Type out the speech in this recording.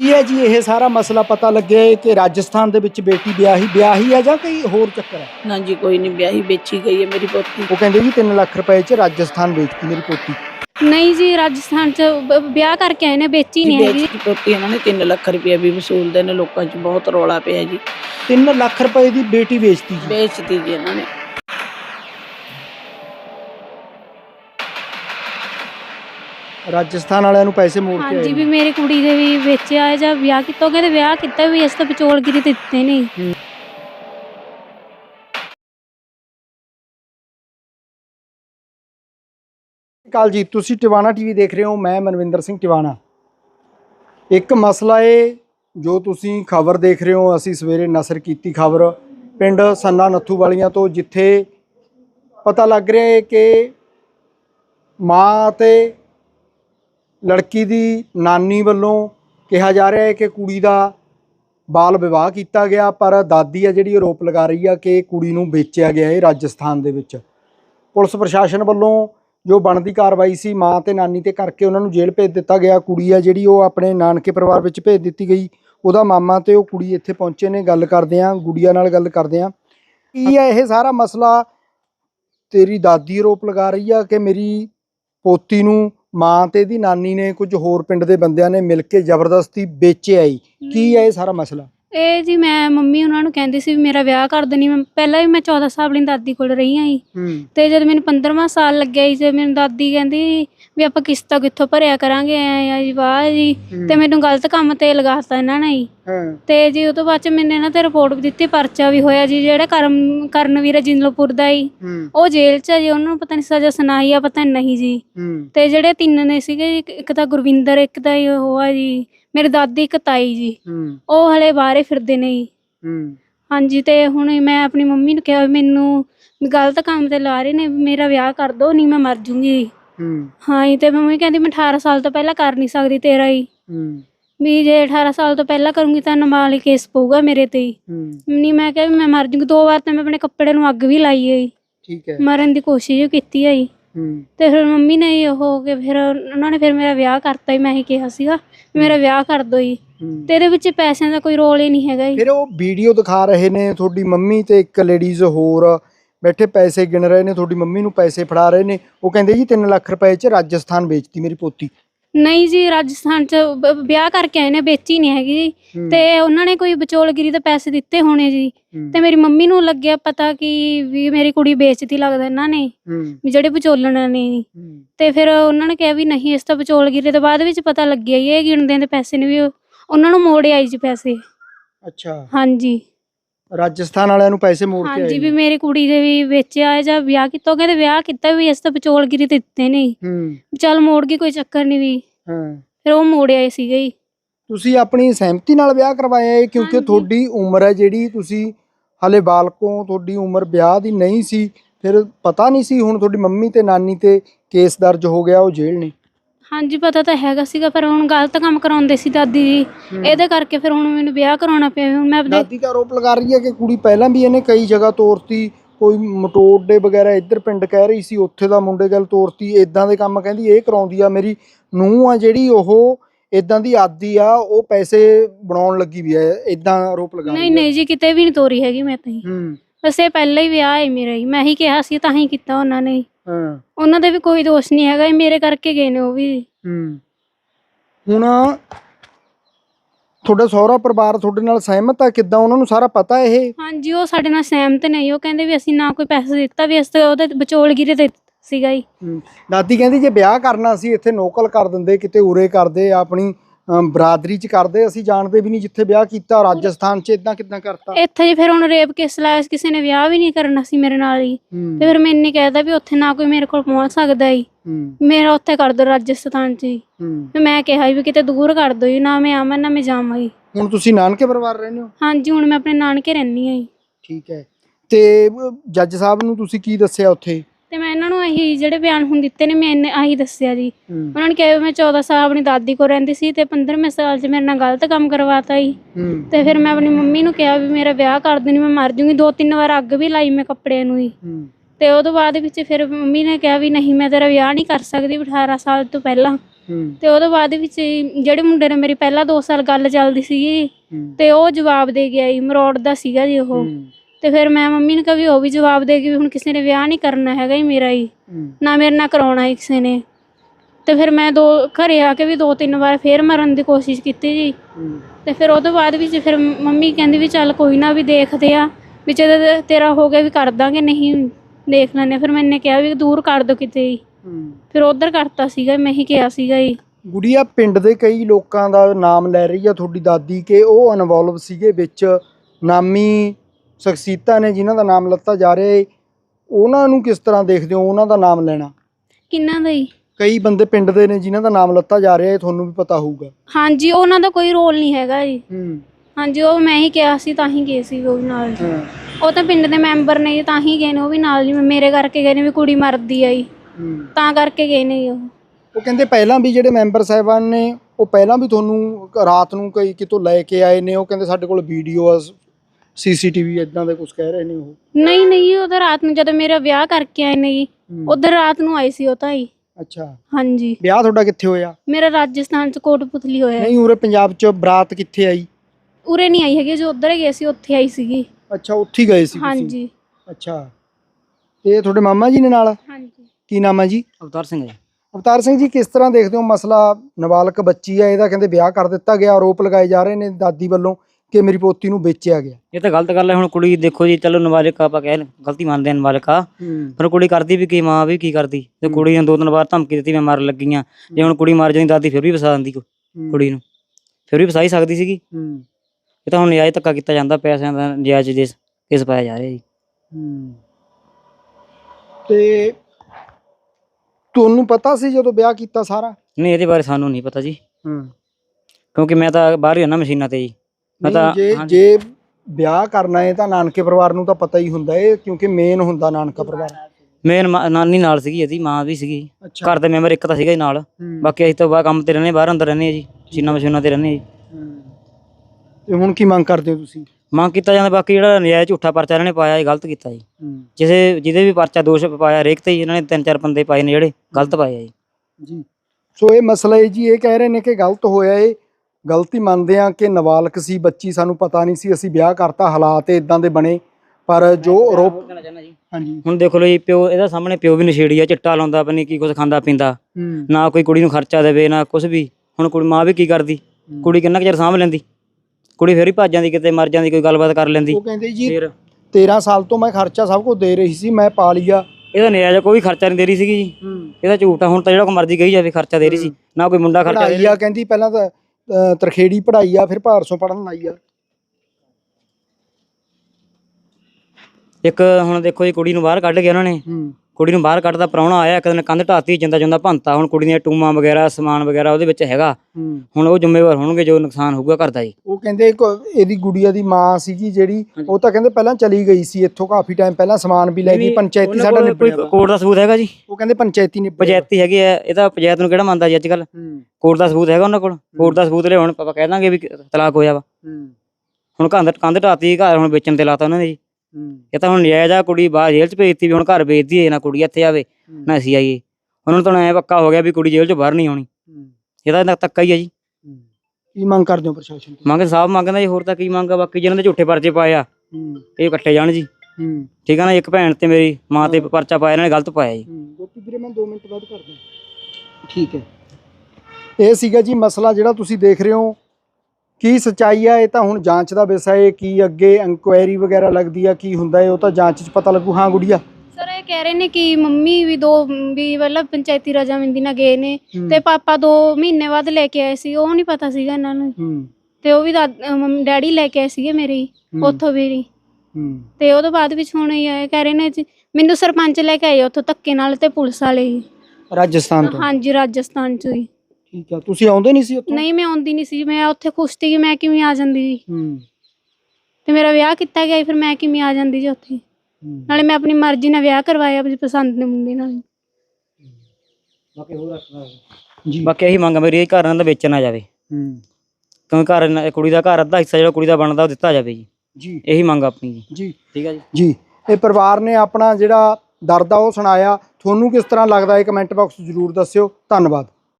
ਕੀ ਹੈ ਜੀ? ਇਹ ਸਾਰਾ ਮਸਲਾ ਪਤਾ ਲੱਗਿਆ ਹੈ ਕਿ ਰਾਜਸਥਾਨ ਦੇ ਵਿੱਚ ਬੇਟੀ ਵਿਆਹੀ ਵਿਆਹੀ ਹੈ ਜਾਂ ਕੋਈ ਹੋਰ ਚੱਕਰ ਹੈ? ਨਾ ਜੀ ਕੋਈ ਨਹੀਂ। ਵਿਆਹੀ ਵੇਚੀ ਗਈ ਹੈ ਮੇਰੀ ਪੋਤੀ। ਉਹ ਕਹਿੰਦੇ ਜੀ 3 ਲੱਖ ਰੁਪਏ 'ਚ ਰਾਜਸਥਾਨ ਵੇਚਤੀ ਮੇਰੀ ਪੋਤੀ। ਨਹੀਂ ਜੀ ਰਾਜਸਥਾਨ ਚ ਬ- ਵਿਆਹ ਕਰਕੇ ਆਏ ਨੇ ਵੇਚੀ ਨਹੀਂ ਹੈਗੀ। ਵੇਚੀ ਪੋਤੀ ਇਹਨਾਂ ਨੇ 3 ਲੱਖ ਰੁਪਏ ਵੀ ਵਸੂਲਦੇ ਨੇ ਲੋਕਾਂ 'ਚ ਬਹੁਤ ਰੌਲਾ ਪਿਆ ਜੀ। 3 ਲੱਖ ਰੁਪਏ ਦੀ ਬੇਟੀ ਵੇਚਤੀ ਜੀ। ਵੇਚਤੀ ਜੀ ਇਹਨਾਂ ਨੇ। ਰਾਜਸਥਾਨ ਵਾਲਿਆਂ ਨੂੰ ਪੈਸੇ ਮੋੜ ਕੇ ਹਾਂਜੀ ਆਏ ਵੀ। ਮੇਰੀ ਕੁੜੀ ਦੇ ਵੀ ਵੇਚਿਆ ਹੈ ਜਾਂ ਵਿਆਹ ਕੀਤਾ ਉਹ ਕਹਿੰਦੇ ਵਿਆਹ ਕੀਤਾ ਵੀ ਇਸ ਤਾਂ ਵਿਚੋਲਗਿਰੀ ਤੇ ਦਿੱਤੇ ਨਹੀਂ। ਅਕਾਲ ਜੀ ਤੁਸੀਂ ਟਿਵਾਣਾ ਟੀਵੀ ਦੇਖ ਰਹੇ ਹੋ ਮੈਂ ਮਨਵਿੰਦਰ ਸਿੰਘ ਟਿਵਾਣਾ। ਇੱਕ ਮਸਲਾ ਏ ਜੋ ਤੁਸੀਂ ਖਬਰ ਦੇਖ ਰਹੇ ਹੋ ਅਸੀਂ ਸਵੇਰੇ ਨਸਰ ਕੀਤੀ ਖਬਰ ਪਿੰਡ ਸੰਨਾ ਨੱਥੂ ਵਾਲੀਆਂ ਤੋਂ ਜਿੱਥੇ ਪਤਾ ਲੱਗ ਰਿਹਾ ਹੈ ਕਿ ਮਾਂ ਤੇ ਲੜਕੀ ਦੀ ਨਾਨੀ ਵੱਲੋਂ ਕਿਹਾ ਜਾ ਰਿਹਾ ਹੈ ਕਿ ਕੁੜੀ ਦਾ ਬਾਲ ਵਿਵਾਹ ਕੀਤਾ ਗਿਆ, ਪਰ ਦਾਦੀ ਆ ਜਿਹੜੀ, ਆਰੋਪ ਲਗਾ ਰਹੀ ਆ ਕਿ ਕੁੜੀ ਨੂੰ ਵੇਚਿਆ ਗਿਆ ਹੈ ਰਾਜਸਥਾਨ ਦੇ ਵਿੱਚ। ਪੁਲਿਸ ਪ੍ਰਸ਼ਾਸਨ ਵੱਲੋਂ ਜੋ ਬਣਦੀ ਕਾਰਵਾਈ ਸੀ, ਮਾਂ ਤੇ ਨਾਨੀ ਤੇ ਕਰਕੇ ਉਹਨਾਂ ਨੂੰ ਜੇਲ੍ਹ ਭੇਜ ਦਿੱਤਾ ਗਿਆ। ਕੁੜੀ ਆ ਜਿਹੜੀ, ਉਹ ਆਪਣੇ ਨਾਨਕੇ ਪਰਿਵਾਰ ਵਿੱਚ ਭੇਜ ਦਿੱਤੀ ਗਈ। ਉਹਦਾ ਮਾਮਾ ਤੇ ਉਹ ਕੁੜੀ ਇੱਥੇ ਪਹੁੰਚੇ ਨੇ, ਗੱਲ ਕਰਦੇ ਆਂ ਗੁੜੀਆ ਨਾਲ ਗੱਲ ਕਰਦੇ ਆਂ ਕੀ ਆ ਇਹ ਸਾਰਾ ਮਸਲਾ? ਤੇਰੀ ਦਾਦੀ ਆਰੋਪ ਲਗਾ ਰਹੀ ਆ ਕਿ ਮੇਰੀ ਪੋਤੀ ਨੂੰ ਮਾਂ ਤੇ ਦੀ ਨਾਨੀ ਨੇ ਕੁਝ ਹੋਰ ਪਿੰਡ ਦੇ ਬੰਦਿਆਂ ਨੇ ਮਿਲ ਕੇ ਜ਼ਬਰਦਸਤੀ ਵੇਚਿਆ ਈ। ਕੀ ਆ ਇਹ ਸਾਰਾ ਮਸਲਾ? ਇਹ ਜੀ ਮੈਂ ਮੰਮੀ ਉਹਨਾਂ ਨੂੰ ਕਹਿੰਦੀ ਸੀ ਵੀ ਮੇਰਾ ਵਿਆਹ ਕਰ ਦੇਣੀ। ਮੈਂ ਪਹਿਲਾਂ ਵੀ ਮੈਂ 14 ਸਾਲ ਆਪਣੀ ਦਾਦੀ ਕੋਲ ਰਹੀ ਆਂ ਜੀ। ਹੂੰ। ਤੇ ਜਦ ਮੈਨੂੰ 15ਵਾਂ ਸਾਲ ਲੱਗਿਆ ਜੀ ਤੇ ਮੈਨੂੰ ਦਾਦੀ ਕਹਿੰਦੀ ਵੀ ਆਪਾਂ ਕਿਸ਼ਤਾਂ ਕਿੱਥੋਂ ਭਰਿਆ ਕਰਾਂਗੇ ਐ ਆ ਜੀ ਵਾਹ ਜੀ। ਤੇ ਮੈਨੂੰ ਗਲਤ ਕੰਮ ਤੇ ਲਗਾਤਾ ਇਹਨਾਂ ਨੇ ਜੀ। ਹਾਂ। ਤੇ ਜੀ ਉਹ ਤੋਂ ਬਾਅਦ ਚ ਮੈਨੇ ਇਹਨਾਂ ਤੇ ਰਿਪੋਰਟ ਵੀ ਦਿੱਤੀ ਪਰਚਾ ਵੀ ਹੋਇਆ ਜੀ ਜਿਹੜਾ ਕਰਮ ਕਰਨਵੀਰ ਜਿੰਦਲਪੁਰ ਦਾ ਜੀ। ਹੂੰ। ਉਹ ਜੇਲ੍ਹ ਚ ਆ ਜੀ ਉਹਨਾਂ ਨੂੰ ਪਤਾ ਨਹੀਂ ਸਜ਼ਾ ਸੁਣਾਈ ਆ ਪਤਾ ਨਹੀਂ ਜੀ। ਹੂੰ। ਤੇ ਜਿਹੜੇ ਤਿੰਨ ਨੇ ਸੀਗੇ ਜੀ, ਇੱਕ- ਤਾਂ ਗੁਰਵਿੰਦਰ ਇੱਕ ਤਾਂ ਇਹ ਉਹ ਆ ਜੀ ਮੇਰੀ ਦਾਦੀ ਇੱਕ ਤਾਈ ਜੀ। ਹੂੰ। ਉਹ ਹਲੇ ਬਾਹਰੇ ਫਿਰਦੇ ਨੇ ਜੀ। ਹੂੰ। ਹਾਂਜੀ ਤੇ ਹੁਣ ਮੈਂ ਆਪਣੀ ਮੰਮੀ ਨੂੰ ਕਿਹਾ ਵੀ ਮੈਨੂੰ ਗਲਤ ਕੰਮ ਤੇ ਲਾ ਰਹੇ ਨੇ ਵੀ ਮੇਰਾ ਵਿਆਹ ਕਰ ਦੋ ਨਹੀਂ ਮੈਂ ਮਰ ਜੂੰਗੀ ਹੂੰ। ਹਾਂ ਜੀ ਤੇ ਮੰਮੀ ਕਹਿੰਦੀ ਮੈਂ 18 ਸਾਲ ਤੋਂ ਪਹਿਲਾਂ ਕਰ ਨਹੀਂ ਸਕਦੀ ਤੇਰਾ ਹੀ ਹੂੰ। ਵੀ ਜੇ 18 ਸਾਲ ਤੋਂ ਪਹਿਲਾਂ ਕਰੂੰਗੀ ਤਾਂ ਨਾਬਾਲਿਗ ਕੇਸ ਪਊਗਾ ਮੇਰੇ ਤੇ ਹੀ ਹੂੰ। ਨਹੀਂ ਮੈਂ ਕਿਹਾ ਵੀ ਮੈਂ ਮਰ ਜੂੰਗੀ ਦੋ ਵਾਰ ਤਾਂ ਮੈਂ ਆਪਣੇ ਕੱਪੜੇ ਨੂੰ ਅੱਗ ਵੀ ਲਾਈ ਹੈ ਜੀ। ਠੀਕ ਹੈ। ਮਰਨ ਦੀ ਕੋਸ਼ਿਸ਼ ਕੀਤੀ ਹੈ ਜੀ। ਹੂੰ ਤੇ ਫਿਰ ਮੰਮੀ ਨੇ ਇਹ ਹੋ ਕੇ ਫਿਰ ਉਹਨਾਂ ਨੇ ਫਿਰ ਮੇਰਾ ਵਿਆਹ ਕਰਤਾ ਹੀ, ਮੈਂ ਹੀ ਕਿਹਾ ਸੀਗਾ ਵੀ ਮੇਰਾ ਵਿਆਹ ਕਰ ਦੋ ਜੀ। ਹੂੰ ਤੇ ਇਹਦੇ ਵਿੱਚ ਪੈਸਿਆਂ ਦਾ ਕੋਈ ਰੋਲ ਹੀ ਨਹੀਂ ਹੈਗਾ ਜੀ। ਫਿਰ ਉਹ ਵੀਡੀਓ ਦਿਖਾ ਰਹੇ ਨੇ ਤੁਹਾਡੀ ਮੰਮੀ ਤੇ ਇੱਕ ਲੇਡੀਜ਼ ਹੋਰ ਬੈਠੇ ਪੈਸੇ ਗਿਣ ਰਹੇ ਨੇ, ਤੁਹਾਡੀ ਮੰਮੀ ਨੂੰ ਪੈਸੇ ਫੜਾ ਰਹੇ ਨੇ। ਉਹ ਕਹਿੰਦੇ ਜੀ 3 ਲੱਖ ਰੁਪਏ 'ਚ ਰਾਜਸਥਾਨ ਵੇਚਤੀ ਮੇਰੀ ਪੋਤੀ। ਨਹੀਂ ਜੀ ਰਾਜਸਥਾਨ ਚ ਬ- ਵਿਆਹ ਕਰਕੇ ਆਏ ਨੇ ਵੇਚੀ ਨਹੀਂ ਹੈਗੀ ਜੀ। ਹੂੰ, ਤੇ ਉਹਨਾਂ ਨੇ ਕੋਈ ਵਿਚੋਲਗਿਰੀ ਦੇ ਪੈਸੇ ਦਿੱਤੇ ਹੋਣੇ ਜੀ। ਹੂੰ, ਤੇ ਮੇਰੀ ਮੰਮੀ ਨੂੰ ਲੱਗਿਆ ਪਤਾ ਕਿ ਵੀ ਮੇਰੀ ਕੁੜੀ ਵੇਚਤੀ ਲੱਗਦਾ ਇਹਨਾਂ ਨੇ ਹੂੰ, ਵੀ ਜਿਹੜੇ ਵਿਚੋਲਣ ਨੇ। ਜੀ ਹੂੰ, ਤੇ ਫਿਰ ਉਹਨਾਂ ਨੇ ਕਿਹਾ ਵੀ ਨਹੀਂ ਇਸ ਤਾਂ ਵਿਚੋਲਗਿਰੀ ਦੇ ਬਾਅਦ ਵਿੱਚ ਪਤਾ ਲੱਗਿਆ ਹੀ ਇਹ ਗਿਣਦੇ ਦੇ ਪੈਸੇ ਨੇ ਵੀ ਉਹ- ਉਹਨਾਂ ਨੂੰ ਮੋੜ ਆਈ ਜੀ ਪੈਸੇ। ਅੱਛਾ। ਹਾਂਜੀ। ਰਾਜਸਥਾਨ ਵਾਲਿਆਂ ਨੂੰ ਪੈਸੇ ਮੋੜ ਕੇ ਹਾਂਜੀ ਵੀ। ਮੇਰੀ ਕੁੜੀ ਦੇ ਵੀ ਵੇਚਿਆ ਹੈ ਜਾਂ ਵਿਆਹ ਕੀਤਾ ਉਹ ਕਹਿੰਦੇ ਵਿਆਹ ਕੀਤਾ ਵੀ ਇਸ ਤਾਂ ਵਿਚੋਲਗਿਰੀ ਤੇ ਦਿੱਤੇ ਨਹੀਂ। ਹੂੰ। ਚੱਲ ਮੋੜ ਗਈ ਕੋਈ ਚੱਕਰ ਨਹੀਂ ਵੀ। ਹਾਂ। ਫਿਰ ਉਹ ਮੋੜ ਆਏ ਸੀਗੇ ਜੀ ਤੁਸੀਂ ਆਪਣੀ ਸਹਿਮਤੀ ਨਾਲ ਵਿਆਹ ਕਰਵਾਇਆ ਹੈ ਕਿਉਂਕਿ। ਤੁਹਾਡੀ ਉਮਰ ਹੈ ਜਿਹੜੀ ਤੁਸੀਂ ਹਲੇ ਬਾਲਕੋਂ ਤੁਹਾਡੀ ਉਮਰ ਵਿਆਹ ਦੀ ਨਹੀਂ ਸੀ ਫਿਰ ਪਤਾ ਨਹੀਂ ਸੀ ਹੁਣ ਤੁਹਾਡੀ ਮੰਮੀ ਤੇ ਨਾਨੀ ਤੇ ਕੇਸ ਦਰਜ ਹੋ ਗਿਆ ਉਹ ਜੇਲ੍ਹ ਨੇ। ਹਾਂਜੀ ਪਤਾ ਤਾਂ ਹੈਗਾ ਸੀਗਾ ਪਰ ਹੁਣ ਗਲਤ ਕੰਮ ਕਰਾਉਂਦੇ ਸੀ ਦਾਦੀ ਜੀ। ਇਹਦੇ ਕਰਕੇ ਫਿਰ ਹੁਣ ਮੈਨੂੰ ਵਿਆਹ ਕਰਾਉਣਾ ਪਿਆ ਹੁਣ ਮੈਂ ਆਪਦੇ ਦਾਦੀ ਦਾ ਆਰੋਪ ਲਗਾ ਰਹੀ ਹੈ ਕਿ ਕੁੜੀ ਪਹਿਲਾਂ ਵੀ ਇਹਨੇ ਕਈ ਜਗ੍ਹਾ ਤੋਰਤੀ ਕੋਈ ਮਟੋਡੇ ਵਗੈਰਾ ਇੱਧਰ ਪਿੰਡ ਕਹਿ ਰਹੀ ਸੀ ਉੱਥੇ ਦਾ ਮੁੰਡੇ ਗੱਲ ਤੋਰਤੀ ਇਦਾਂ ਦੇ ਕੰਮ ਕਹਿੰਦੀ ਇਹ ਕਰਾਉਂਦੀ ਆ ਮੇਰੀ ਨੂੰਹ ਆ ਜਿਹੜੀ ਉਹ ਇਦਾਂ ਦੀ ਆਦੀ ਆ ਉਹ ਪੈਸੇ ਬਣਾਉਣ ਲੱਗੀ ਵੀ ਹੈ ਇਦਾਂ ਆਰੋਪ ਲਗਾ ਨਹੀਂ ਨਹੀਂ ਜੀ ਕਿਤੇ ਵੀ ਨਹੀਂ ਤੋਰੀ ਹੈਗੀ ਮੈਂ ਤਾਂ ਜੀ ਹੂੰ। ਇਹ ਪਹਿਲਾਂ ਹੀ ਵਿਆਹ ਹੈ ਮੇਰਾ ਹੀ। ਮੈਂ ਹੀ ਕਿਹਾ ਸੀ ਤਾਂ ਹੀ ਕੀਤਾ ਉਹਨਾਂ ਨੇ। ਹਾਂ। ਉਹਨਾਂ ਦੇ ਵੀ ਕੋਈ ਦੋਸ਼ ਨਹੀਂ ਹੈਗਾ ਇਹ ਮੇਰੇ ਕਰਕੇ ਗਏ ਨੇ ਉਹ ਵੀ। ਹੂੰ। ਹੁਣ ਤੁਹਾਡਾ ਸਹੁਰਾ ਪਰਿਵਾਰ ਤੁਹਾਡੇ ਨਾਲ ਸਹਿਮਤ ਆ ਕਿੱਦਾਂ? ਉਹਨਾਂ ਨੂੰ ਸਾਰਾ ਪਤਾ ਇਹ? ਹਾਂਜੀ ਉਹ ਸਾਡੇ ਨਾਲ ਸਹਿਮਤ ਨਹੀਂ ਉਹ ਕਹਿੰਦੇ ਵੀ ਅਸੀਂ ਨਾ ਕੋਈ ਪੈਸਾ ਦਿੱਤਾ ਵੀ ਅਸੀਂ ਤਾਂ ਉਹਦੇ ਵਿਚੋਲਗਿਰੀ ਤੇ ਸੀਗਾ ਜੀ। ਹੂੰ। ਦਾਦੀ ਕਹਿੰਦੀ ਜੇ ਵਿਆਹ ਕਰਨਾ ਸੀ ਇੱਥੇ ਨੋਕਲ ਕਰ ਦਿੰਦੇ ਕਿਤੇ ਉਰੇ ਕਰਦੇ ਆਪਣੀ ਬਰਾਦਰੀ ਚ ਕਰਦੇ ਅਸੀਂ ਜਾਣਦੇ ਵੀ ਨਹੀਂ ਜਿੱਥੇ ਵਿਆਹ ਕੀਤਾ ਰਾਜਸਥਾਨ ਚ ਇਦਾਂ ਕਿੱਦਾਂ ਕਰਤਾ। ਇੱਥੇ ਜੀ ਫਿਰ ਹੁਣ ਰੇਪ ਕੇਸ ਲਾਇਆ ਸੀ, ਕਿਸੇ ਨੇ ਵਿਆਹ ਵੀ ਨਹੀਂ ਕਰਨਾ ਸੀ ਮੇਰੇ ਨਾਲ ਹੀ। ਹੂੰ, ਤੇ ਫਿਰ ਮੈਨੇ ਕਹਿਦਾ ਵੀ ਉੱਥੇ ਨਾ ਕੋਈ ਮੇਰੇ ਕੋਲ ਪਹੁੰਚ ਸਕਦਾ ਹੂੰ, ਮੇਰਾ ਉੱਥੇ ਕਰ ਦੋ ਰਾਜਸਥਾਨ ਚ ਹੂੰ। ਮੈਂ ਕਿਹਾ ਵੀ ਕਿਤੇ ਦੂਰ ਕਰ ਦੋ ਜੀ ਨਾ ਮੈਂ ਆਵਾਂ ਨਾ ਮੈਂ ਜਾਵਾਂ ਜੀ। ਹੁਣ ਤੁਸੀਂ ਨਾਨਕੇ ਪਰਿਵਾਰ ਰਹਿੰਦੇ ਹੋ? ਹਾਂਜੀ ਹੁਣ ਮੈਂ ਆਪਣੇ ਨਾਨਕੇ ਰਹਿੰਦੀ ਆ ਜੀ। ਠੀਕ ਹੈ। ਤੇ ਜੱਜ ਸਾਹਿਬ ਨੂੰ ਤੁਸੀਂ ਕੀ ਦੱਸਿਆ ਉੱਥੇ? ਤੇ ਮੈਂ ਇਹਨਾਂ ਨੂੰ ਇਹੀ ਜਿਹੜੇ ਬਿਆਨ ਹੁਣ ਦਿੱਤੇ ਨੇ ਮੈਂ ਇਹਨੇ ਆਹੀ ਦੱਸਿਆ ਜੀ। ਹੂੰ, ਉਹਨਾਂ ਨੇ ਕਿਹਾ ਵੀ ਮੈਂ 14 ਸਾਲ ਆਪਣੀ ਦਾਦੀ ਕੋਲ ਰਹਿੰਦੀ ਸੀ ਤੇ 15ਵੇਂ ਸਾਲ 'ਚ ਮੇਰੇ ਨਾਲ ਗਲਤ ਕੰਮ ਕਰਵਾਤਾ ਜੀ। ਹੂੰ, ਤੇ ਫਿਰ ਮੈਂ ਆਪਣੀ ਮੰਮੀ ਨੂੰ ਕਿਹਾ ਵੀ ਮੇਰਾ ਵਿਆਹ ਕਰ ਦੇਣੀ ਮੈਂ ਮਰ ਜੂੰਗੀ। ਦੋ ਤਿੰਨ ਵਾਰ ਅੱਗ ਵੀ ਲਾਈ ਮੈਂ ਕੱਪੜੇ ਨੂੰ ਹੀ ਹੂੰ, ਤੇ ਉਹ ਤੋਂ ਬਾਅਦ ਵਿੱਚ ਫਿਰ ਮੰਮੀ ਨੇ ਕਿਹਾ ਵੀ ਨਹੀਂ ਮੈਂ ਤੇਰਾ ਵਿਆਹ ਨਹੀਂ ਕਰ ਸਕਦੀ ਵੀ 18 ਸਾਲ ਤੋਂ ਪਹਿਲਾਂ। ਹੂੰ। ਤੇ ਉਹਦੇ ਬਾਅਦ ਵਿੱਚ ਹੀ ਜਿਹੜੇ ਮੁੰਡੇ ਨਾਲ ਮੇਰੀ ਪਹਿਲਾਂ 2 ਸਾਲ ਗੱਲ ਚੱਲਦੀ ਸੀਗੀ। ਹੂੰ। ਤੇ ਉਹ ਜਵਾਬ ਦੇ ਗਿਆ ਜੀ ਮਰੋੜ ਦਾ ਸੀਗਾ ਜੀ ਉਹ। ਹੂੰ। ਤੇ ਫਿਰ ਮੈਂ ਮੰਮੀ ਨੂੰ ਕਿਹਾ ਵੀ ਉਹ ਵੀ ਜਵਾਬ ਦੇ ਵੀ ਹੁਣ ਕਿਸੇ ਨੇ ਵਿਆਹ ਨਹੀਂ ਕਰਨਾ ਹੈਗਾ ਜੀ ਮੇਰਾ ਹੀ ਹੂੰ। ਨਾ ਮੇਰੇ ਨਾਲ ਕਰਾਉਣਾ ਹੈ ਕਿਸੇ ਨੇ। ਤੇ ਫਿਰ ਮੈਂ ਦੋ ਘਰੇ ਆ ਕੇ ਵੀ ਦੋ ਤਿੰਨ ਵਾਰ ਫੇਰ ਮਰਨ ਦੀ ਕੋਸ਼ਿਸ਼ ਕੀਤੀ ਜੀ। ਹੂੰ। ਤੇ ਫਿਰ ਉਹਦੇ ਬਾਅਦ ਵਿੱਚ ਫਿਰ ਮੰਮੀ ਕਹਿੰਦੀ ਵੀ ਚੱਲ ਕੋਈ ਨਾ ਵੀ ਦੇਖਦੇ ਆ ਵੀ ਜੇ ਤੇ- ਤੇਰਾ ਹੋ ਗਿਆ ਵੀ ਕਰ ਦਾਂਗੇ ਨਹੀਂ ਦੇਖ ਹਾਂ। ਫਿਰ ਮੈਨੇ ਕਿਹਾ ਵੀ ਦੂਰ ਕਰ ਦੋ ਕਿਤੇ ਜੀ ਹੂੰ। ਫਿਰ ਉਧਰ ਕਰਤਾ ਸੀਗਾ ਮੈਂ ਹੀ ਕਿਹਾ ਸੀਗਾ ਜੀ। ਗੁੜੀਆ ਪਿੰਡ ਦੇ ਕਈ ਲੋਕਾਂ ਦਾ ਨਾਮ ਲੈ ਰਹੀ ਆ ਤੁਹਾਡੀ ਦਾਦੀ ਕਿ ਉਹ ਇਨਵੋਲਵ ਸੀਗੇ ਵਿੱਚ ਨਾਮੀ ਸ਼ਖਸੀਅਤਾਂ ਨੇ ਜਿਨ੍ਹਾਂ ਦਾ ਨਾਮ ਲੱਤਾ ਜਾ ਰਿਹਾ ਹੈ ਉਹਨਾਂ ਨੂੰ ਕਿਸ ਤਰ੍ਹਾਂ ਦੇਖਦੇ ਹੋ? ਉਹਨਾਂ ਦਾ ਨਾਮ ਲੈਣਾ। ਕਿੰਨਾ ਦਾ ਜੀ ਕਈ ਬੰਦੇ ਪਿੰਡ ਦੇ ਨੇ ਜਿਨ੍ਹਾਂ ਦਾ ਨਾਮ ਲੱਤਾ ਜਾ ਰਿਹਾ ਹੈ ਤੁਹਾਨੂੰ ਵੀ ਪਤਾ ਹੋਊਗਾ। ਹਾਂਜੀ ਉਹਨਾਂ ਦਾ ਕੋਈ ਰੋਲ ਨਹੀਂ ਹੈਗਾ ਜੀ। ਹੂੰ। ਹਾਂਜੀ ਉਹ ਮੈਂ ਹੀ ਕਿਹਾ ਸੀ ਤਾਂ ਹੀ ਗਏ ਸੀ ਉਹ ਵੀ ਨਾਲ। ਹਾਂ। ਉਹ ਤਾਂ ਪਿੰਡ ਦੇ ਮੈਂਬਰ ਨੇ ਜੀ, ਤਾਂ ਹੀ ਗਏ ਨੇ ਉਹ ਵੀ ਨਾਲ ਜੀ। ਮੇਰੇ ਕਰਕੇ ਗਏ ਨੇ ਵੀ ਕੁੜੀ ਮਰਦੀ ਆ ਜੀ। ਹੂੰ। ਤਾਂ ਕਰਕੇ ਗਏ ਨੇ ਜੀ ਉਹ। ਉਹ ਕਹਿੰਦੇ ਪਹਿਲਾਂ ਵੀ ਜਿਹੜੇ ਮੈਂਬਰ ਸਾਹਿਬਾਨ ਨੇ ਉਹ ਪਹਿਲਾਂ ਵੀ ਤੁਹਾਨੂੰ ਰਾਤ ਨੂੰ ਕਈ ਕਿਤੋਂ ਲੈ ਕੇ ਆਏ ਨੇ? ਉਹ ਕਹਿੰਦੇ ਸਾਡੇ ਕੋਲ ਵੀਡੀਓ ਆ ਸੀਸੀਟੀਵੀ ਇਦਾਂ ਦੇ ਕੁਝ ਕਹਿ ਰਹੇ ਨੇ ਉਹ? ਨਹੀਂ ਨਹੀਂ ਉਹ ਤਾਂ ਰਾਤ ਨੂੰ ਜਦੋਂ ਮੇਰਾ ਵਿਆਹ ਕਰਕੇ ਆਏ ਨੇ ਜੀ ਹੂੰ। ਉਧਰ ਰਾਤ ਨੂੰ ਆਏ ਸੀ ਉਹ ਤਾਂ ਹੀ ਅੱਛਾ। ਹਾਂਜੀ। ਵਿਆਹ ਤੁਹਾਡਾ ਕਿੱਥੇ ਹੋਇਆ? ਮੇਰਾ ਰਾਜਸਥਾਨ ਚ ਕੋਟਪੁਤਲੀ ਹੋਇਆ। ਨਹੀਂ ਉਰੇ ਪੰਜਾਬ ਚ ਬਰਾਤ ਕਿੱਥੇ ਆਈ? ਉਰੇ ਨਹੀਂ ਆਈ ਹੈਗੀ ਜੋ ਉਧਰ ਗਏ ਸੀ ਉੱਥੇ ਆਈ ਸੀਗੀ। ਅੱਛਾ ਉੱਥੇ ਹੀ ਗਏ ਸੀ ਤੁਸੀਂ? ਹਾਂਜੀ। ਅੱਛਾ। ਤੇ ਤੁਹਾਡੇ ਮਾਮਾ ਜੀ ਨੇ ਨਾਲ? ਹਾਂਜੀ। ਕੀ ਨਾਮ ਹੈ ਜੀ? ਅਵਤਾਰ ਸਿੰਘ ਜੀ। ਅਵਤਾਰ ਸਿੰਘ ਜੀ ਕਿਸ ਤਰ੍ਹਾਂ ਦੇਖਦੇ ਹੋ ਮਸਲਾ? ਨਾਬਾਲਗ ਬੱਚੀ ਹੈ ਇਹਦਾ ਕਹਿੰਦੇ ਵਿਆਹ ਕਰ ਦਿੱਤਾ ਗਿਆ ਆਰੋਪ ਲਗਾਏ ਜਾ ਰਹੇ ਨੇ ਦਾਦੀ ਵੱਲੋਂ। ਕਿ ਮੇਰੀ ਪੋਤੀ ਨੂੰ ਵੇਚਿਆ ਗਿਆ। ਇਹ ਤਾਂ ਗਲਤ ਗੱਲ ਹੈ ਹੁਣ ਕੁੜੀ ਦੇਖੋ ਜੀ ਚਲੋ ਨਾਬਾਲਗ ਆਪਾਂ ਕਹਿ ਗਲਤੀ ਮੰਨਦੇ ਹਾਂ ਨਾਬਾਲਗ ਆ। ਹੂੰ। ਪਰ ਕੁੜੀ ਕਰਦੀ ਵੀ ਕੀ ਮਾਂ ਵੀ ਕੀ ਕਰਦੀ? ਤੇ ਕੁੜੀ ਨੂੰ ਦੋ ਤਿੰਨ ਵਾਰ ਧਮਕੀ ਦਿੱਤੀ ਮੈਂ ਮਾਰਨ ਲੱਗੀਆਂ ਜੇ ਹੁਣ ਕੁੜੀ ਮਰ ਜਾਂਦੀ ਦਾਦੀ ਫਿਰ ਵੀ ਵਸਾ ਦਿੰਦੀ ਕੁੜੀ ਨੂੰ। ਫਿਰ ਵੀ ਹੀ ਸਕਦੀ ਸੀਗੀ। ਹੂੰ। ਇਹ ਤਾਂ ਹੁਣ ਨਜਾਇਜ਼ ਧੱਕਾ ਕੀਤਾ ਜਾਂਦਾ ਪੈਸਿਆਂ ਦਾ ਨਜਾਇਜ਼ ਦੇਸ ਕੇਸ ਪਾਇਆ ਜਾ ਰਿਹਾ ਜੀ। ਹੂੰ। ਤੇ ਤੁਹਾਨੂੰ ਪਤਾ ਸੀ ਜਦੋਂ ਵਿਆਹ ਕੀਤਾ ਸਾਰਾ? ਨਹੀਂ ਇਹਦੇ ਬਾਰੇ ਸਾਨੂੰ ਨਹੀਂ ਪਤਾ ਜੀ। ਹੂੰ। ਕਿਉਂਕਿ ਮੈਂ ਤਾਂ ਬਾਹਰ ਹੀ ਹੁੰਦਾ ਮਸ਼ੀਨਾਂ ਤੇ ਜੀ। ਮੈਂ ਤਾਂ ਜੇ। ਜੇ ਵਿਆਹ ਕਰਨਾ ਹੈ ਤਾਂ ਨਾਨਕੇ ਪਰਿਵਾਰ ਨੂੰ ਤਾਂ ਪਤਾ ਹੀ ਹੁੰਦਾ ਹੈ ਕਿਉਂਕਿ ਮੇਨ ਹੁੰਦਾ ਨਾਨਕਾ ਪਰਿਵਾਰ। ਮੇਨ ਨਾਨੀ ਨਾਲ ਸੀਗੀ ਇਹਦੀ ਮਾਂ ਵੀ ਸੀਗੀ। ਘਰ ਦੇ ਮੈਂਬਰ ਇੱਕ ਤਾਂ ਸੀਗਾ ਜੀ ਨਾਲ। ਹੂੰ। ਬਾਕੀ ਅਸੀਂ ਤਾਂ ਬਾਹਰ ਕੰਮ ਤੇ ਰਹਿੰਦੇ ਬਾਹਰ ਅੰਦਰ ਰਹਿੰਦੇ ਆ ਜੀ ਮਸ਼ੀਨਾਂ ਮਸ਼ੀਨਾਂ ਤੇ ਰਹਿੰਦੇ ਆ ਜੀ। ਹੂੰ। ਤੇ ਹੁਣ ਕੀ ਮੰਗ ਕਰਦੇ ਹੋ ਤੁਸੀਂ? ਮੰਗ ਕੀਤਾ ਜਾਂਦਾ ਬਾਕੀ ਜਿਹੜਾ ਨਜਾਇਜ਼ ਝੂਠਾ ਪਰਚਾ ਇਹਨਾਂ ਨੇ ਪਾਇਆ ਇਹ ਗਲਤ ਕੀਤਾ ਜੀ। ਹੂੰ। ਜਿਹਦੇ ਜਿਹਦੇ ਵੀ ਪਰਚਾ ਦੋਸ਼ ਪਾਇਆ ਹਰੇਕ ਤੇ ਹੀ ਇਹਨਾਂ ਨੇ ਤਿੰਨ ਚਾਰ ਬੰਦੇ ਪਾਏ ਨੇ ਜਿਹੜੇ ਗਲਤ ਪਾਏ ਆ ਜੀ। ਜੀ। ਸੋ ਇਹ ਮਸਲਾ ਹੈ ਜੀ ਇਹ ਕਹਿ ਰਹੇ ਨੇ ਕਿ ਗਲਤ ਹੋਇਆ ਏ ਗਲਤੀ ਮੰਨਦੇ ਆ ਕਿ ਨਾਬਾਲਗ ਸੀ ਬੱਚੀ ਸਾਨੂੰ ਪਤਾ ਨਹੀਂ ਸੀ ਅਸੀਂ ਵਿਆਹ ਕਰਤਾ ਹਾਲਾਤ ਇਦਾਂ ਦੇ ਬਣੇ ਪਰ ਜੋ ਆਰੋਪ ਹਾਂਜੀ। ਹੁਣ ਦੇਖ ਲਓ ਜੀ ਪਿਓ ਇਹਦਾ ਸਾਹਮਣੇ ਪਿਓ ਵੀ ਨਸ਼ੇੜੀ ਆ ਚਿੱਟਾ ਲਾਉਂਦਾ ਪਤਾ ਨਹੀਂ ਕੀ ਕੁਝ ਖਾਂਦਾ ਪੀਂਦਾ। ਹੂੰ। ਨਾ ਕੋਈ ਕੁੜੀ ਨੂੰ ਖਰਚਾ ਦੇਵੇ ਨਾ ਕੁਝ ਵੀ। ਹੁਣ ਕੁੜੀ ਮਾਂ ਵੀ ਕੀ ਕਰਦੀ? ਕੁੜੀ ਕਿੰਨਾ ਕੁ ਚਿਰ ਸਾਂਭ ਲੈਂਦੀ? ਕੁੜੀ ਫਿਰ ਹੀ ਭੱਜ ਜਾਂਦੀ ਕਿਤੇ ਮਰ ਜਾਂਦੀ ਕੋਈ ਗੱਲਬਾਤ ਕਰ ਲੈਂਦੀ। ਉਹ ਕਹਿੰਦੇ ਜੀ ਫਿਰ? 13 ਸਾਲ ਤੋਂ ਮੈਂ ਖਰਚਾ ਸਭ ਕੁਝ ਦੇ ਰਹੀ ਸੀ ਮੈਂ ਪਾ ਲਿਆ ਇਹਦਾ ਨਜਾਇਜ਼ ਕੋਈ ਖਰਚਾ ਨਹੀਂ ਦੇ ਰਹੀ ਸੀਗੀ ਜੀ। ਹੂੰ। ਇਹਦਾ ਝੂਠਾ ਹੁਣ ਤਾਂ ਜਿਹੜਾ ਕੋ ਮਰਜ਼ੀ ਕਹੀ ਜਾਵੇ ਖਰਚਾ ਦੇ ਰਹੀ ਸੀ। ਨਾ ਕੋਈ ਮੁੰਡਾ ਖਰਚਾ ਦੇ ਆ ਕਹਿੰਦੀ ਪਹਿਲਾਂ ਤਾਂ ਤਰਖੇੜੀ ਪੜਾਈ ਆ ਫਿਰ ਭਾਰਸੋਂ ਪੜਨ ਲਾਈ ਆ। ਇੱਕ ਹੁਣ ਦੇਖੋ ਜੀ ਕੁੜੀ ਨੂੰ ਬਾਹਰ ਕੱਢ ਗਿਆ ਉਹਨਾਂ ਨੇ ਹੂੰ। ਕੁੜੀ ਨੂੰ ਬਾਹਰ ਕੱਢਦਾ ਪ੍ਰਾਹੁਣਾ ਆਇਆ ਇੱਕ ਦਿਨ ਕੰਧ ਢਾਤੀ ਜਿੰਦਾ ਜਿੰਦਾ ਭੰਤਾ ਹੁਣ ਕੁੜੀ ਦੀਆਂ ਟੂਮਾਂ ਵਗੈਰਾ ਸਮਾਨ ਵਗੈਰਾ ਉਹਦੇ ਵਿੱਚ ਹੈਗਾ। ਹੂੰ। ਹੁਣ ਉਹ ਜ਼ਿੰਮੇਵਾਰ ਹੋਣਗੇ ਜੋ ਨੁਕਸਾਨ ਹੋਊਗਾ ਘਰ ਦਾ ਜੀ ਉਹ ਕਹਿੰਦੇ ਇੱਕ ਇਹਦੀ ਗੁੜੀਆ ਦੀ ਮਾਂ ਸੀਗੀ ਜਿਹੜੀ ਉਹ ਤਾਂ ਕਹਿੰਦੇ ਪਹਿਲਾਂ ਚਲੀ ਗਈ ਸੀ ਇੱਥੋਂ ਕਾਫੀ ਟਾਈਮ ਪਹਿਲਾਂ ਸਮਾਨ ਵੀ ਲੈ ਗਈ ਪੰਚਾਇਤੀ ਸਾਡਾ ਨਿਬੜਿਆ ਵਾ। ਕੋਰਟ ਦਾ ਸਬੂਤ ਹੈਗਾ ਜੀ। ਉਹ ਕਹਿੰਦੇ ਪੰਚਾਇਤੀ ਨਿਬੜਿਆ ਪੰਚਾਇਤੀ ਹੈਗੀ ਹੈ ਇਹਦਾ ਪੰਚਾਇਤ ਨੂੰ ਕਿਹੜਾ ਮੰਨਦਾ ਜੀ ਅੱਜ ਕੱਲ ਹੂੰ। ਕੋਰਟ ਦਾ ਸਬੂਤ ਹੈਗਾ ਉਹਨਾਂ ਕੋਲ? ਕੋਰਟ ਦਾ ਸਬੂਤ ਲਿਆਉਣ ਆਪਾਂ ਕਹਿ ਦਾਂਗੇ ਵੀ ਤਲਾਕ ਹੋਇਆ ਵਾ। ਹੂੰ। ਹੁਣ ਕੰਧ ਕੰਧ ਢਾਤੀ ਘਰ ਹੁਣ ਵੇਚਣ ਤੇ ਲਾਤਾ ਉਹਨਾਂ ਨੇ ਜੀ। ਇਹ ਤਾਂ ਹੁਣ ਨਜਾਇਜ਼ ਆ ਕੁੜੀ ਬਾਹਰ ਜੇਲ੍ਹ ਚ ਭੇਜਤੀ ਵੀ ਹੁਣ ਘਰ ਵੇਚਦੀ ਹੈ ਨਾ ਕੁੜੀ ਇੱਥੇ ਆਵੇ ਨਾ ਅਸੀਂ ਆਈਏ। ਉਹਨਾਂ ਨੂੰ ਤਾਂ ਐ ਪੱਕਾ ਹੋ ਗਿਆ ਵੀ ਕੁੜੀ ਜੇਲ੍ਹ ਚੋਂ ਬਾਹਰ ਨਹੀਂ ਆਉਣੀ। ਹੂੰ। ਇਹਦਾ ਤਾਂ ਧੱਕਾ ਹੀ ਆ ਜੀ। ਕੀ ਮੰਗ ਕਰਦੇ ਹੋ ਪ੍ਰਸ਼ਾਸਨ ਤੋਂ? ਮੰਗ ਸਾਫ਼ ਮੰਗਦਾ ਜੀ ਹੋਰ ਤਾਂ ਕੀ ਮੰਗ ਬਾਕੀ ਜਿਹਨਾਂ ਦੇ ਝੂਠੇ ਪਰਚੇ ਪਾਏ ਆ ਇਹ ਕੱਟੇ ਜਾਣ ਜੀ। ਠੀਕ ਆ ਨਾ ਇੱਕ ਭੈਣ ਤੇ ਮੇਰੀ ਮਾਂ ਤੇ ਪਰਚਾ ਪਾਇਆ ਇਹਨਾਂ ਨੇ ਗਲਤ ਪਾਇਆ ਜੀ। ਗੋਪੀ ਵੀਰੇ ਮੈਂ 2 ਮਿੰਟ ਬਾਅਦ ਕਰਦਾ ਠੀਕ ਹੈ। ਇਹ ਸੀਗਾ ਜੀ ਮਸਲਾ ਜਿਹੜਾ ਤੁਸੀਂ ਦੇਖ ਰਹੇ ਹੋ ਕੀ ਸਚਾਈ ਆ? ਇਹ ਤਾਂ ਹੁਣ ਜਾਂਚ ਦਾ ਵਿਸ਼ਾ ਹੈ। ਕੀ ਅੱਗੇ ਇਨਕੁਆਇਰੀ ਵਗੈਰਾ ਲੱਗਦੀ ਆ? ਕੀ ਹੁੰਦਾ ਹੈ? ਉਹ ਤਾਂ ਜਾਂਚ 'ਚ ਪਤਾ ਲੱਗੂ। ਹਾਂ ਗੁੜੀਆ। ਸਰ ਇਹ ਕਹਿ ਰਹੇ ਨੇ ਕਿ ਮੰਮੀ ਵੀ ਦੋ ਵੀ ਮਤਲਬ ਪੰਚਾਇਤੀ ਰਜਾਮੰਦੀ ਨਾਲ ਗਏ ਨੇ ਹੂੰ। ਤੇ ਪਾਪਾ 2 ਮਹੀਨੇ ਬਾਅਦ ਲੈ ਕੇ ਆਏ ਸੀ। ਉਹ ਨਹੀਂ ਪਤਾ ਸੀਗਾ ਇਹਨਾਂ ਨੂੰ। ਹੂੰ। ਤੇ ਉਹ ਵੀ ਦਾਦ- ਅਹ ਮੰਮ- ਡੈਡੀ ਲੈ ਕੇ ਆਏ ਸੀਗੇ ਮੇਰੇ ਹੀ, ਹੂੰ। ਉੱਥੋਂ ਵੀ ਨਹੀਂ। ਹੂੰ। ਤੇ ਉਹਦੇ ਬਾਅਦ ਵਿੱਚ ਹੁਣ ਇਹ ਕਹਿ ਰਹੇ ਨੇ ਜੀ, ਮੈਨੂੰ ਸਰਪੰਚ ਲੈ ਕੇ ਆਏ ਉੱਥੋਂ ਧੱਕੇ ਨਾਲ ਤੇ ਪੁਲਿਸ ਵਾਲੇ ਹੀ। ਰਾਜਸਥਾਨ ਤੋਂ? ਹਾਂਜੀ ਰਾਜਸਥਾਨ ਚ ਹੀ। ਠੀਕ ਆ ਤੁਸੀਂ ਆਉਂਦੇ ਨਹੀਂ ਸੀ ਉੱਥੋਂ? ਨਹੀਂ ਮੈਂ ਆਉਂਦੀ ਨਹੀਂ ਸੀ। ਮੈਂ ਉੱਥੇ ਖੁਸ਼ ਸੀ ਕਿ ਮੈਂ ਕਿਵੇਂ ਆ ਜਾਂਦੀ ਜੀ ਹੂੰ। ਤੇ ਮੇਰਾ ਵਿਆਹ ਕੀਤਾ ਗਿਆ ਸੀ, ਫਿਰ ਮੈਂ ਕਿਵੇਂ ਆ ਜਾਂਦੀ ਜੀ ਉੱਥੇ? ਹੂੰ। ਨਾਲੇ ਮੈਂ ਆਪਣੀ ਮਰਜ਼ੀ ਨਾਲ ਵਿਆਹ ਕਰਵਾਇਆ ਆਪਣੀ ਪਸੰਦ ਦੇ ਮੁੰਡੇ ਨਾਲ। ਜੀ। ਬਾਕੀ ਇਹੀ ਮੰਗ ਆ ਮੇਰੀ ਇਹ ਘਰ ਇਹਨਾਂ ਦਾ ਵੇਚਣ ਨਾ ਜਾਵੇ। ਹੂੰ। ਕਿਉਂਕਿ ਘਰ ਇਹਨਾਂ- ਕੁੜੀ ਦਾ ਘਰ ਅੱਧਾ ਹਿੱਸਾ ਜਿਹੜਾ ਕੁੜੀ ਦਾ ਬਣਦਾ ਉਹ ਦਿੱਤਾ ਜਾਵੇ ਜੀ। ਜੀ। ਇਹੀ ਮੰਗ ਆ ਆਪਣੀ ਜੀ। ਜੀ। ਠੀਕ ਆ ਜੀ। ਜੀ। ਇਹ ਪਰਿਵਾਰ ਨੇ ਆਪਣਾ ਜਿਹੜਾ ਦਰਦ ਆ ਉਹ ਸੁਣਾਇਆ। ਤੁਹਾਨੂੰ ਕਿਸ ਤਰ੍ਹਾਂ ਲੱਗਦਾ ਹੈ? ਕਮੈਂਟ ਬਾਕਸ ਜ਼ਰੂਰ ਦੱਸਿਓ। ਧੰਨਵਾਦ।